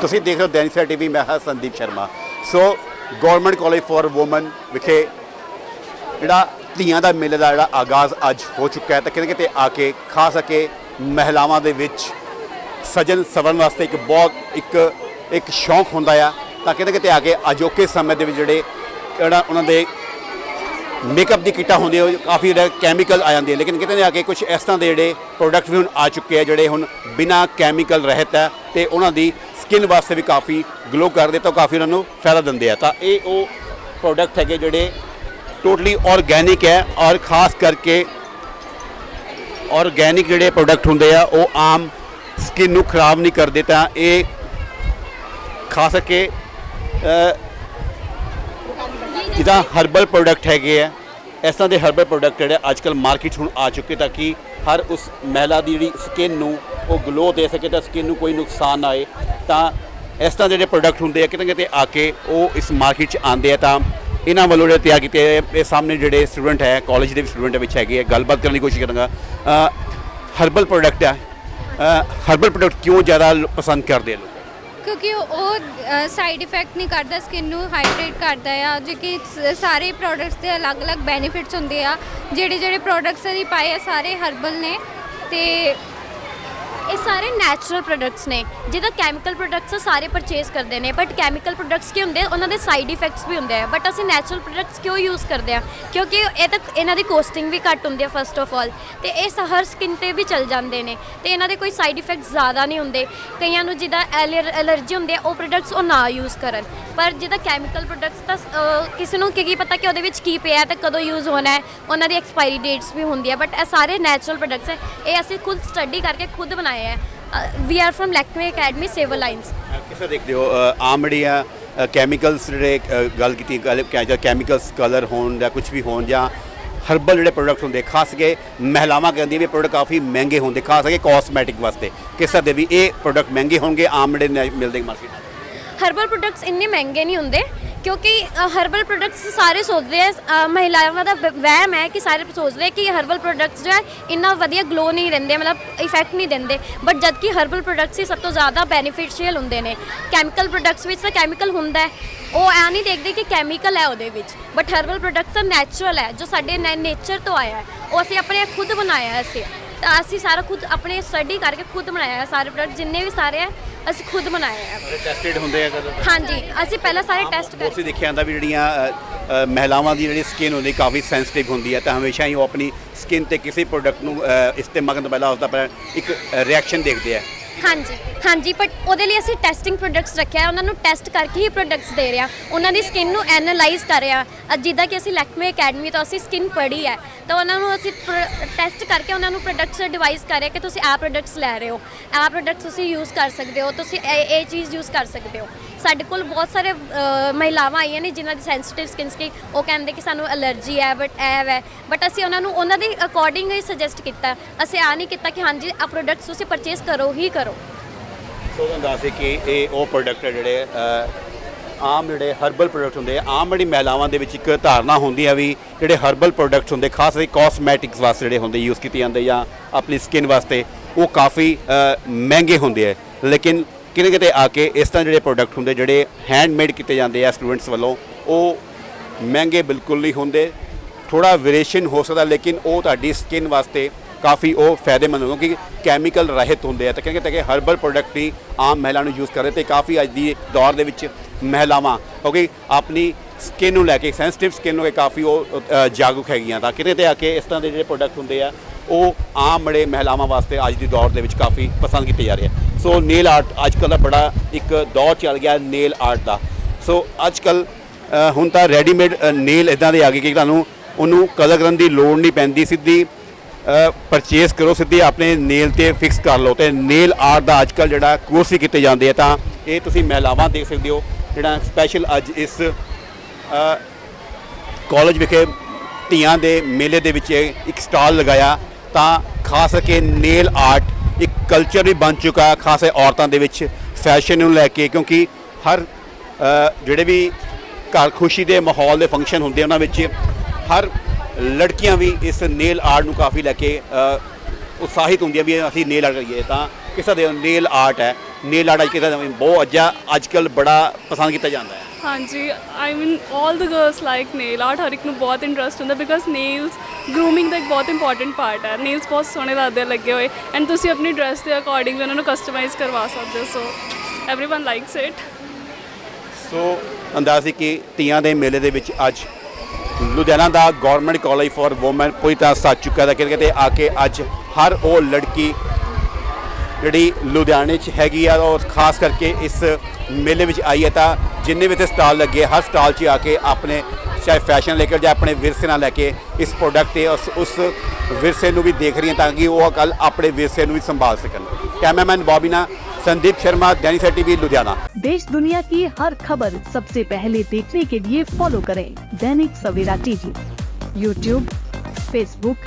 ਤੁਸੀਂ ਦੇਖ ਰਹੇ ਹੋ ਦੈਨਿਕ ਟੀਵੀ, ਮੈਂ ਹਾਂ Sandeep Sharma. So government college for women ਵਿਖੇ ਜਿਹੜਾ ਧੀਆਂ ਦਾ ਮੇਲੇ ਦਾ ਜਿਹੜਾ ਆਗਾਜ਼ ਅੱਜ ਹੋ ਚੁੱਕਾ ਹੈ, ਤਾਂ ਕਿਤੇ ਕਿਤੇ ਆ ਕੇ ਖਾਸ ਕਰਕੇ ਮਹਿਲਾਵਾਂ ਦੇ ਵਿੱਚ ਸਜਨ ਸਵਰਨ ਵਾਸਤੇ ਇੱਕ ਬਹੁਤ ਇੱਕ ਇੱਕ ਸ਼ੌਂਕ ਹੁੰਦਾ ਆ। ਤਾਂ ਕਿਤੇ ਕਿਤੇ ਆ ਕੇ ਅਜੋਕੇ ਸਮੇਂ ਦੇ ਵਿੱਚ ਜਿਹੜੇ ਜਿਹੜਾ ਉਹਨਾਂ ਦੇ ਮੇਕਅਪ ਦੀ ਕਿੱਟਾਂ ਹੁੰਦੀਆਂ, ਉਹ ਕਾਫੀ ਜਿਹੜਾ ਕੈਮੀਕਲ ਆ ਜਾਂਦੇ ਲੇਕਿਨ ਕਿਤੇ ਨਾ ਆ ਕੇ ਕੁਝ ਇਸ ਤਰ੍ਹਾਂ ਦੇ ਜਿਹੜੇ ਪ੍ਰੋਡਕਟ ਵੀ ਹੁਣ ਆ ਚੁੱਕੇ ਆ, ਜਿਹੜੇ ਹੁਣ ਬਿਨਾ ਕੈਮੀਕਲ ਰਹਿਤ ਹੈ, ਤੇ ਉਹਨਾਂ ਦੀ ਸਕਿਨ ਵਾਸਤੇ ਵੀ ਕਾਫੀ ਗਲੋ ਕਰਦੇ ਤਾਂ ਕਾਫੀ ਉਹਨਾਂ ਨੂੰ ਫਾਇਦਾ ਦਿੰਦੇ ਆ। ਤਾਂ ਇਹ ਉਹ ਪ੍ਰੋਡਕਟ ਹੈਗੇ ਜਿਹੜੇ ਟੋਟਲੀ ਆਰਗੈਨਿਕ ਹੈ ਔਰ ਖਾਸ ਕਰਕੇ ਆਰਗੈਨਿਕ ਜਿਹੜੇ ਪ੍ਰੋਡਕਟ ਹੁੰਦੇ ਆ ਉਹ ਆਮ ਸਕਿਨ ਨੂੰ ਖਰਾਬ ਨਹੀਂ ਕਰਦੇ ਤਾਂ ਇਹ ਖਾਸ ਕਰਕੇ ਅ, ਜਿੱਦਾਂ ਹਰਬਲ ਪ੍ਰੋਡਕਟ ਹੈਗੇ ਆ। ਇਸ ਤਰ੍ਹਾਂ ਦੇ ਹਰਬਲ ਪ੍ਰੋਡਕਟ ਜਿਹੜੇ ਅੱਜ ਕੱਲ ਮਾਰਕੀਟ ਹੁਣ ਆ ਚੁੱਕੇ ਤਾਂ ਕਿ ਹਰ ਉਸ ਮਹਿਲਾ ਦੀ ਜਿਹੜੀ ਸਕਿਨ ਨੂੰ ਉਹ ਗਲੋ ਦੇ ਸਕੇ ਤਾਂ ਸਕਿਨ ਨੂੰ ਕੋਈ ਨੁਕਸਾਨ ਨਾ ਆਏ, ਤਾਂ ਇਸ ਤਰ੍ਹਾਂ ਦੇ ਜਿਹੜੇ ਪ੍ਰੋਡਕਟ ਹੁੰਦੇ ਆ, ਕਿਤੇ ਨਾ ਕਿਤੇ ਆ ਕੇ ਉਹ ਇਸ ਮਾਰਕੀਟ 'ਚ ਆਉਂਦੇ ਆ ਤਾਂ ਇਹਨਾਂ ਵੱਲੋਂ ਜਿਹੜੇ ਤਿਆਰ ਕੀਤੇ ਇਹ ਸਾਹਮਣੇ ਜਿਹੜੇ ਸਟੂਡੈਂਟ ਹੈ ਕਾਲਜ ਦੇ ਵੀ ਸਟੂਡੈਂਟ ਵਿੱਚ ਹੈਗੇ ਆ, ਗੱਲਬਾਤ ਕਰਨ ਦੀ ਕੋਸ਼ਿਸ਼ ਕਰਾਂਗਾ। ਹਰਬਲ ਪ੍ਰੋਡਕਟ ਆ। ਹਰਬਲ ਪ੍ਰੋਡਕਟ ਕਿਉਂ ਜ਼ਿਆਦਾ ਪਸੰਦ ਕਰਦੇ ਆ ਲੋਕ? ਕਿਉਂਕਿ ਉਹ ਸਾਈਡ ਇਫੈਕਟ ਨਹੀਂ ਕਰਦਾ ਸਕਿਨ ਨੂੰ ਹਾਈਡਰੇਟ ਕਰਦਾ ਆ, ਜੇ ਕਿ ਸਾਰੇ ਪ੍ਰੋਡਕਟਸ ਦੇ ਅਲੱਗ-ਅਲੱਗ ਬੈਨੀਫਿਟਸ ਹੁੰਦੇ ਆ। ਜਿਹੜੇ ਜਿਹੜੇ ਪ੍ਰੋਡਕਟਸ ਅਸੀਂ ਪਾਏ ਆ, ਸਾਰੇ ਹਰਬਲ ਨੇ। ਤੇ ਇਹ ਸਾਰੇ ਨੈਚੁਰਲ ਪ੍ਰੋਡਕਟਸ ਨੇ। ਜਿਹਦਾ ਕੈਮੀਕਲ ਪ੍ਰੋਡਕਟਸ ਸਾਰੇ ਪਰਚੇਸ ਕਰਦੇ ਨੇ ਬਟ ਕੈਮੀਕਲ ਪ੍ਰੋਡਕਟਸ ਕੀ ਹੁੰਦੇ? ਉਹਨਾਂ ਦੇ ਸਾਈਡ ਇਫੈਕਟਸ ਵੀ ਹੁੰਦੇ ਆ। ਬਟ ਅਸੀਂ ਨੈਚੁਰਲ ਪ੍ਰੋਡਕਟਸ ਕਿਉਂ ਯੂਜ਼ ਕਰਦੇ ਆ? ਕਿਉਂਕਿ ਇਹ ਤਾਂ ਇਹਨਾਂ ਦੀ ਕੋਸਟਿੰਗ ਵੀ ਘੱਟ ਹੁੰਦੀ ਹੈ ਫਸਟ ਆਫ ਆਲ ਤੇ ਇਹ ਸ- ਹਰ ਸਕਿਨ ਤੇ ਵੀ ਚੱਲ ਜਾਂਦੇ ਨੇ। ਤੇ ਇਹਨਾਂ ਦੇ ਕੋਈ ਸਾਈਡ ਇਫੈਕਟਸ ਜ਼ਿਆਦਾ ਨਹੀਂ ਹੁੰਦੇ। ਕਈਆਂ ਨੂੰ ਜਿੱਦਾਂ ਐਲਰਜੀ ਹੁੰਦੀ ਹੈ ਉਹ ਪ੍ਰੋਡਕਟਸ ਉਹ ਨਾ ਯੂਜ਼ ਕਰਨ। ਪਰ ਜਿੱਦਾਂ ਕੈਮੀਕਲ ਪ੍ਰੋਡਕਟਸ ਤਾਂ ਅਹ, ਕਿਸੇ ਨੂੰ ਕੀ ਕੀ ਪਤਾ ਕਿ ਉਹਦੇ ਵਿੱਚ ਕੀ ਪਿਆ ਹੈ ਤੇ ਕਦੋਂ ਯੂਜ਼ ਹੋਣਾ ਹੈ। ਉਹਨਾਂ ਦੀ ਐਕਸਪਾਇਰੀ ਡੇਟਸ ਵੀ ਹੁੰਦੀ ਹੈ ਬਟ ਇਹ ਸਾਰੇ ਨੈਚੁਰਲ ਪ੍ਰੋਡਕਟਸ ਹੈ ਇਹ ਅਸੀਂ ਖੁਦ ਸਟੱਡੀ ਕਰਕੇ ਖੁਦ ਬਣਾਏ ਹੈ we are from Lakme academy civil lines ਕਿਵੇਂ ਦੇਖਦੇ ਹੋ ਅ, ਆਮ ਜਿਹੜੀਆਂ ਕੈਮੀਕਲਸ ਜਿਹੜੇ ਗੱਲ ਕੀਤੀ ਕੈਮੀਕਲਸ ਕਲਰ ਹੋਣ ਜਾਂ ਕੁਝ ਵੀ ਹੋਣ ਜਾਂ ਹਰਬਲ ਜਿਹੜੇ ਪ੍ਰੋਡਕਟ ਹੁੰਦੇ ਖਾਸ ਕੇ ਮਹਿਲਾਵਾਂ ਕਹਿੰਦੀਆਂ ਵੀ ਪ੍ਰੋਡਕਟ ਕਾਫੀ ਮਹਿੰਗੇ ਹੁੰਦੇ ਖਾਸ ਕਰਕੇ ਕਾਸਮੈਟਿਕ ਵਾਸਤੇ। ਕਿਸ ਦੇ ਵੀ ਇਹ ਪ੍ਰੋਡਕਟ ਮਹਿੰਗੇ ਹੋਣਗੇ ਆਮ ਜਿਹੜੇ ਮਿਲਦੇ ਮਾਰਕੀਟ ਹਰਬਲ ਪ੍ਰੋਡਕਟਸ ਇੰਨੇ ਮਹਿੰਗੇ ਨਹੀਂ ਹੁੰਦੇ। ਕਿਉਂਕਿ ਹਰਬਲ ਪ੍ਰੋਡਕਟਸ ਸਾਰੇ ਸੋਚਦੇ ਆ ਮਹਿਲਾਵਾਂ ਦਾ ਵਹਿਮ ਹੈ ਕਿ ਸਾਰੇ ਸੋਚਦੇ ਆ ਕਿ ਹਰਬਲ ਪ੍ਰੋਡਕਟਸ ਜੋ ਹੈ, ਇੰਨਾ ਵਧੀਆ ਗਲੋ ਨਹੀਂ ਦਿੰਦੇ, ਮਤਲਬ ਇਫੈਕਟ ਨਹੀਂ ਦਿੰਦੇ। ਬਟ ਜਦਕਿ ਹਰਬਲ ਪ੍ਰੋਡਕਟਸ ਹੀ ਸਭ ਤੋਂ ਜ਼ਿਆਦਾ ਬੈਨੀਫੀਸ਼ੀਅਲ ਹੁੰਦੇ ਨੇ ਕੈਮੀਕਲ ਪ੍ਰੋਡਕਟਸ ਵਿੱਚ ਤਾਂ ਕੈਮੀਕਲ ਹੁੰਦਾ ਹੈ। ਉਹ ਐ ਨਹੀਂ ਦੇਖਦੇ ਕਿ ਕੈਮੀਕਲ ਹੈ ਉਹਦੇ ਵਿੱਚ। ਬਟ ਹਰਬਲ ਪ੍ਰੋਡਕਟਸ ਤਾਂ ਨੈਚੁਰਲ ਹੈ, ਜੋ ਸਾਡੇ ਨੇਚਰ ਤੋਂ ਆਇਆ ਹੈ। ਉਹ ਅਸੀਂ ਆਪਣੇ ਖੁਦ ਬਣਾਇਆ ਹੈ ਅਸੀਂ। ਤਾਂ ਅਸੀਂ ਸਾਰਾ ਖੁਦ ਆਪਣੇ ਸਟੱਡੀ ਕਰਕੇ ਖੁਦ ਬਣਾਇਆ ਹੈ ਸਾਰੇ ਪ੍ਰੋਡਕਟ ਜਿੰਨੇ ਵੀ ਸਾਰੇ ਹੈ ਅਸੀਂ ਖੁਦ ਬਣਾਏ ਹੈ। ਟੈਸਟਡ ਹੁੰਦੇ ਆ ਕਦੋਂ? ਹਾਂਜੀ ਅਸੀਂ ਪਹਿਲਾਂ ਸਾਰੇ ਟੈਸਟ ਕਰ ਤੁਸੀਂ ਦੇਖਿਆ ਜਾਂਦਾ ਵੀ ਜਿਹੜੀਆਂ ਅ, ਅ, ਮਹਿਲਾਵਾਂ ਦੀ ਜਿਹੜੀ ਸਕਿਨ ਹੁੰਦੀ ਕਾਫੀ ਸੈਂਸਿਟਿਵ ਹੁੰਦੀ ਹੈ ਤਾਂ ਹਮੇਸ਼ਾ ਹੀ ਉਹ ਆਪਣੀ ਸਕਿਨ ਤੇ ਕਿਸੇ ਪ੍ਰੋਡਕਟ ਨੂੰ ਅ, ਇਸਤੇਮਾਲ ਕਰਨ ਤੋਂ ਪਹਿਲਾਂ ਉਸਦਾ ਪਹਿਲਾਂ ਇੱਕ ਰਿਐਕਸ਼ਨ ਦੇਖਦੇ ਆ। ਹਾਂਜੀ ਹਾਂਜੀ ਬਟ ਉਹਦੇ ਲਈ ਅਸੀਂ ਟੈਸਟਿੰਗ ਪ੍ਰੋਡਕਟਸ ਰੱਖਿਆ ਹੈ ਉਹਨਾਂ ਨੂੰ ਟੈਸਟ ਕਰਕੇ ਹੀ ਪ੍ਰੋਡਕਟਸ ਦੇ ਰਹੇ। ਹਾਂ ਉਹਨਾਂ ਦੀ ਸਕਿਨ ਨੂੰ ਐਨਾਲਾਈਜ਼ ਕਰ ਰਿਹਾ। ਅੱਜ ਜਿੱਦਾਂ ਕਿ ਅਸੀਂ ਲੈਕਮੇ ਅਕੈਡਮੀ ਤੋਂ ਅਸੀਂ ਸਕਿਨ ਪੜ੍ਹੀ ਹੈ, ਤਾਂ ਉਹਨਾਂ ਨੂੰ ਅਸੀਂ ਟੈਸਟ ਕਰਕੇ ਉਹਨਾਂ ਨੂੰ ਪ੍ਰੋਡਕਟਸ ਡਿਵਾਈਸ ਕਰ ਰਹੇ ਕਿ ਤੁਸੀਂ ਆਹ ਪ੍ਰੋਡਕਟਸ ਲੈ ਰਹੇ ਹੋ। ਆਹ ਪ੍ਰੋਡਕਟਸ ਤੁਸੀਂ ਯੂਜ਼ ਕਰ ਸਕਦੇ ਹੋ, ਤੁਸੀਂ ਇਹ ਇਹ ਚੀਜ਼ ਯੂਜ਼ ਕਰ ਸਕਦੇ ਹੋ। ਸਾਡੇ ਕੋਲ ਬਹੁਤ ਸਾਰੇ ਅ, ਮਹਿਲਾਵਾਂ ਆਈਆਂ ਨੇ ਜਿਨ੍ਹਾਂ ਦੀ ਸੈਂਸਿਟਿਵ ਸਕਿਨ ਸੀ। ਉਹ ਕਹਿੰਦੇ ਕਿ ਸਾਨੂੰ ਐਲਰਜੀ ਹੈ ਬਟ ਇਹ ਹੈ ਬਟ ਅਸੀਂ ਉਹਨਾਂ ਨੂੰ ਉਹਨਾਂ ਦੇ ਅਕੋਰਡਿੰਗ ਹੀ ਸੁਜੈਸਟ ਕੀਤਾ। ਅਸੀਂ ਆ ਨਹੀਂ ਕੀਤਾ ਕਿ ਹਾਂਜੀ ਆ ਪ੍ਰੋਡਕਟਸ ਤੁਸੀਂ ਪਰਚੇਸ ਕਰੋ ਹੀ ਕਰੋ। ਸੋ ਤੁਹਾਨੂੰ ਦੱਸ ਦੇ ਕਿ ਇਹ ਉਹ ਪ੍ਰੋਡਕਟ ਹੈ ਜਿਹੜੇ ਅ, ਆਮ ਜਿਹੜੇ ਹਰਬਲ ਪ੍ਰੋਡਕਟ ਹੁੰਦੇ ਆ ਆਮ ਜਿਹੜੀ ਮਹਿਲਾਵਾਂ ਦੇ ਵਿੱਚ ਇੱਕ ਧਾਰਨਾ ਹੁੰਦੀ ਆ ਵੀ ਜਿਹੜੇ ਹਰਬਲ ਪ੍ਰੋਡਕਟਸ ਹੁੰਦੇ ਖਾਸ ਕਰਕੇ ਕਾਸਮੈਟਿਕਸ ਵਾਸਤੇ ਜਿਹੜੇ ਹੁੰਦੇ ਯੂਜ਼ ਕੀਤੇ ਜਾਂਦੇ ਜਾਂ ਆਪਣੀ ਸਕਿਨ ਵਾਸਤੇ ਉਹ ਕਾਫੀ ਅ, ਮਹਿੰਗੇ ਹੁੰਦੇ ਆ। ਲੇਕਿਨ ਕਿਤੇ ਕਿਤੇ ਆ ਕੇ ਇਸ ਤਰ੍ਹਾਂ ਜਿਹੜੇ ਪ੍ਰੋਡਕਟ ਹੁੰਦੇ, ਜਿਹੜੇ ਹੈਂਡਮੇਡ ਕੀਤੇ ਜਾਂਦੇ ਆ ਸਟੂਡੈਂਟਸ ਵੱਲੋਂ, ਉਹ ਮਹਿੰਗੇ ਬਿਲਕੁਲ ਨਹੀਂ ਹੁੰਦੇ। ਥੋੜਾ ਵੇਰੀਏਸ਼ਨ ਹੋ ਸਕਦਾ, ਲੇਕਿਨ ਉਹ ਤੁਹਾਡੀ ਸਕਿਨ ਵਾਸਤੇ ਕਾਫੀ ਉਹ ਫਾਇਦੇਮੰਦ ਹੋਣਗੇ ਕਿਉਂਕਿ ਕੈਮੀਕਲ ਰਹਿਤ ਹੁੰਦੇ ਆ। ਤਾਂ ਕਹਿੰਦੇ ਕਿ ਹਰਬਲ ਪ੍ਰੋਡਕਟ ਹੀ ਆਮ ਮਹਿਲਾ ਨੂੰ ਯੂਜ਼ ਕਰਦੇ, ਤੇ ਕਾਫੀ ਅੱਜ ਦੀ ਦੌਰ ਦੇ ਵਿੱਚ ਮਹਿਲਾਵਾਂ, ਕਿਉਂਕਿ ਆਪਣੀ ਸਕਿਨ ਨੂੰ ਲੈ ਕੇ ਸੈਂਸਿਟਿਵ ਸਕਿਨ ਨੂੰ ਕਾਫੀ ਉਹ ਜਾਗਰੂਕ ਹੈਗੀਆਂ। ਤਾਂ ਕਿਤੇ ਤੇ ਆ ਕੇ ਇਸ ਤਰ੍ਹਾਂ ਦੇ ਜਿਹੜੇ ਪ੍ਰੋਡਕਟ ਹੁੰਦੇ ਆ, ਉਹ ਆਮ ਬੜੇ ਮਹਿਲਾਵਾਂ ਵਾਸਤੇ ਅੱਜ ਦੀ ਦੌਰ ਦੇ ਵਿੱਚ ਕਾਫੀ ਪਸੰਦ ਕੀਤੇ ਜਾ ਰਹੇ ਆ। ਸੋ ਨੇਲ ਆਰਟ ਅੱਜ ਕੱਲ੍ਹ ਦਾ ਬੜਾ ਇੱਕ ਦੌਰ ਚੱਲ ਗਿਆ ਨੇਲ ਆਰਟ ਦਾ ਸੋ ਅੱਜ ਕੱਲ ਹੁਣ ਤਾਂ ਰੈਡੀਮੇਡ ਨੇਲ ਇਦਾਂ ਦੇ ਆ ਗਏ ਕਿ ਤੁਹਾਨੂੰ ਉਹਨੂੰ ਕਲਰ ਕਰਨ ਦੀ ਲੋੜ ਨਹੀਂ ਪੈਂਦੀ ਸਿੱਧੀ ਪਰਚੇਸ ਕਰੋ ਸਿੱਧੀ ਆਪਣੇ ਨੇਲ ਤੇ ਫਿਕਸ ਕਰ ਲਓ ਤੇ ਨੇਲ ਆਰਟ ਦਾ ਅੱਜ ਕੱਲ ਜਿਹੜਾ ਕੋਰਸ ਹੀ ਕੀਤੇ ਜਾਂਦੇ ਆ ਤਾਂ ਇਹ ਤੁਸੀਂ ਮਹਿਲਾਵਾਂ ਦੇਖ ਸਕਦੇ ਹੋ ਜਿਹੜਾ ਸਪੈਸ਼ਲ ਅੱਜ ਇਸ ਕਾਲਜ ਵਿਖੇ ਧੀਆਂ ਦੇ ਮੇਲੇ ਦੇ ਵਿੱਚ ਇੱਕ ਸਟਾਲ ਲਗਾਇਆ ਤਾਂ ਖਾਸ ਕਰਕੇ ਨੇਲ ਆਰਟ ਇੱਕ ਕਲਚਰ ਵੀ ਬਣ ਚੁੱਕਾ ਹੈ ਖਾਸ ਕਰਕੇ ਔਰਤਾਂ ਦੇ ਵਿੱਚ ਫੈਸ਼ਨ ਨੂੰ ਲੈ ਕੇ ਕਿਉਂਕਿ ਹਰ ਅ, ਜਿਹੜੇ ਵੀ ਘਰ ਖੁਸ਼ੀ ਦੇ ਮਾਹੌਲ ਦੇ ਫੰਕਸ਼ਨ ਹੁੰਦੇ ਉਹਨਾਂ ਵਿੱਚ ਹਰ ਲੜਕੀਆਂ ਵੀ ਇਸ ਨੇਲ ਆਰਟ ਨੂੰ ਕਾਫੀ ਲੈ ਕੇ ਅ, ਉਤਸ਼ਾਹਿਤ ਹੁੰਦੀਆਂ ਵੀ ਅਸੀਂ ਨੇਲ ਆਰਟ ਕਰੀਏ ਤਾਂ ਕਿਸੇ ਦੇ ਨੇਲ ਆਰਟ ਹੈ ਨੇਲ ਆਰਟ ਅੱਜ ਕਿਸੇ ਦਾ ਬਹੁਤ ਅੱਜਾ ਅੱਜ ਕੱਲ ਬੜਾ ਪਸੰਦ ਕੀਤਾ ਜਾਂਦਾ ਹੈ ਹਾਂਜੀ I mean 올 the girls like nail art ਹਰ ਇੱਕ ਨੂੰ ਬਹੁਤ ਇੰਟਰਸਟ ਹੁੰਦਾ ਬਿਕਾਜ਼ ਨੇਲਸ ਗਰੂਮਿੰਗ ਦਾ ਇੱਕ ਬਹੁਤ ਇੰਪੋਰਟੈਂਟ ਪਾਰਟ ਹੈ ਨੇਲਸ ਬਹੁਤ ਸੋਹਣੇ ਲੱਗਦੇ ਆ ਲੱਗੇ ਹੋਏ ਐਂਡ ਤੁਸੀਂ ਆਪਣੀ ਡਰੈਸ ਦੇ ਅਕੋਰਡਿੰਗ ਵੀ ਉਹਨਾਂ ਨੂੰ ਕਸਟਮਾਈਜ਼ ਕਰਵਾ ਸਕਦੇ ਹੋ so everyone likes it so ਅੰਦਾਜ਼ ਸੀ ਕਿ ਤੀਆਂ ਦੇ ਮੇਲੇ ਦੇ ਵਿੱਚ ਅੱਜ ਲੁਧਿਆਣਾ ਦਾ ਗਵਰਨਮੈਂਟ ਕਾਲਜ ਫਾਰ ਔਮਨ ਪੂਰੀ ਤਰ੍ਹਾਂ ਸੱਜ ਚੁੱਕਾ ਹੈ ਕਿਤੇ ਕਿਤੇ ਆ ਕੇ ਅੱਜ ਹਰ ਉਹ ਲੜਕੀ ਜਿਹੜੀ ਲੁਧਿਆਣੇ 'ਚ ਹੈਗੀ ਆ, ਔਰ ਖਾਸ ਕਰਕੇ ਇਸ ਮੇਲੇ ਵਿੱਚ ਆਈ ਹੈ ਤਾਂ ਜਿੰਨੇ ਵੀ ਇੱਥੇ ਸਟਾਲ ਲੱਗੇ ਹਰ ਸਟਾਲ 'ਚ ਆ ਕੇ ਆਪਣੇ ਚਾਹੇ ਫੈਸ਼ਨ ਲੈ ਕੇ ਜਾਂ ਆਪਣੇ ਵਿਰਸੇ ਨਾਲ ਲੈ ਕੇ ਇਸ ਪ੍ਰੋਡਕਟ ਤੇ ਉਸ ਉਸ ਵਿਰਸੇ ਨੂੰ ਵੀ ਦੇਖ ਰਹੀਆਂ ਤਾਂ ਕਿ ਉਹ ਕੱਲ ਆਪਣੇ ਵਿਰਸੇ ਨੂੰ ਵੀ ਸੰਭਾਲ ਸਕਣ। ਕੈਮਰਾਮੈਨ ਬੋਬੀਨਾ, ਸੰਦੀਪ ਸ਼ਰਮਾ दैनिक सर टीवी लुधियाना देश दुनिया की हर खबर सबसे पहले देखने के लिए फॉलो करें Dainik Savera TV YouTube Facebook